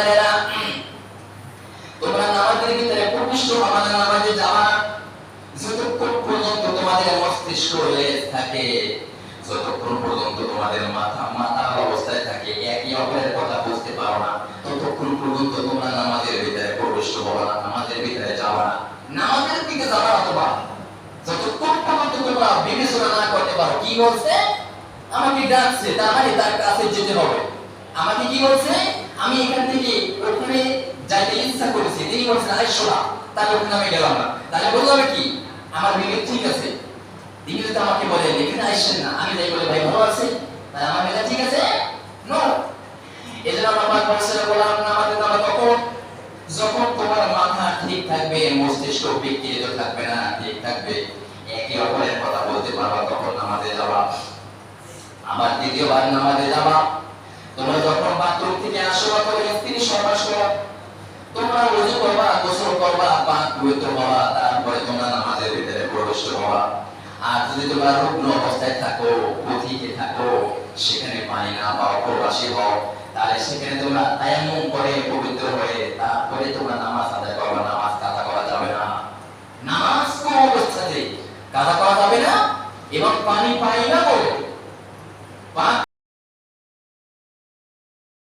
ইমানদারেরা তোমরা নামাজের ভিতরে প্রবিষ্ট হবে না, নামাজে যাওয়া যতক্ষণ পর্যন্ত তোমাদের মস্তিষ্ক লেজ থাকে, যতক্ষণ পর্যন্ত তোমাদের মাথা মাথা অবস্থায় থাকে একই অপরের কথা বুঝতে পারো না, ততক্ষণ পর্যন্ত তোমরা নামাজের ভিতরে প্রবিষ্ট হবে না, নামাজের ভিতরে যাওয়া না। নামাজের দিকে যাওয়া অথবা যতক্ষণ পর্যন্ত তোমরা বিবেচনা না করতে পারো কি বলছে, আমাকে ডাকছে তার মানে তার কাছে যেতে হবে। আমাকে কি বলছে আমি এখান থেকে ওখানে যাইতে ইচ্ছা করেছি। তিনি বলছেন, আরে শোনা, তাহলে ওখানে আমি গেলাম না। তাহলে হবে কি? আমার বিবেক ঠিক আছে? তিনি যদি আমাকে বলেন এখানে আসছেন না। আমি বলে, ভাই, ভালো আছে তাহলে আমার ঠিক আছে? নো আমরা বললাম না, আমাদের তখন, যখন তোমার মাথা ঠিক থাকবে, মস্তিষ্ক বিকৃত থাকবে না, ঠিক থাকবে। একে অপরের কথা বলতে পারবা তখন নামাজে যাবা আবার দ্বিতীয়বার নামাজে যাবা যখন বাথরুম থেকে আসো অথবা স্ত্রী তোমরা ওযু করবা, গোসল করবা, পাক পবিত্র হবা তারপরে তোমরা নামাজের ভিতরে প্রবেশ করবা। আর যদি তোমরা রুগ্ন অবস্থায় থাকো পথিকে থাকো, সেখানে পানি না পাও, প্রবাসী হও, তাহলে সেখানে তোমরা তায়াম্মুম করে পবিত্র হয়ে, তারপরে তোমরা নামাজ আদায় করবা। নামাজ কাজা করা যাবে না। নামাজ কোন অবস্থাতে কাজা করা যাবে না, এবং পানি পাই না বলে।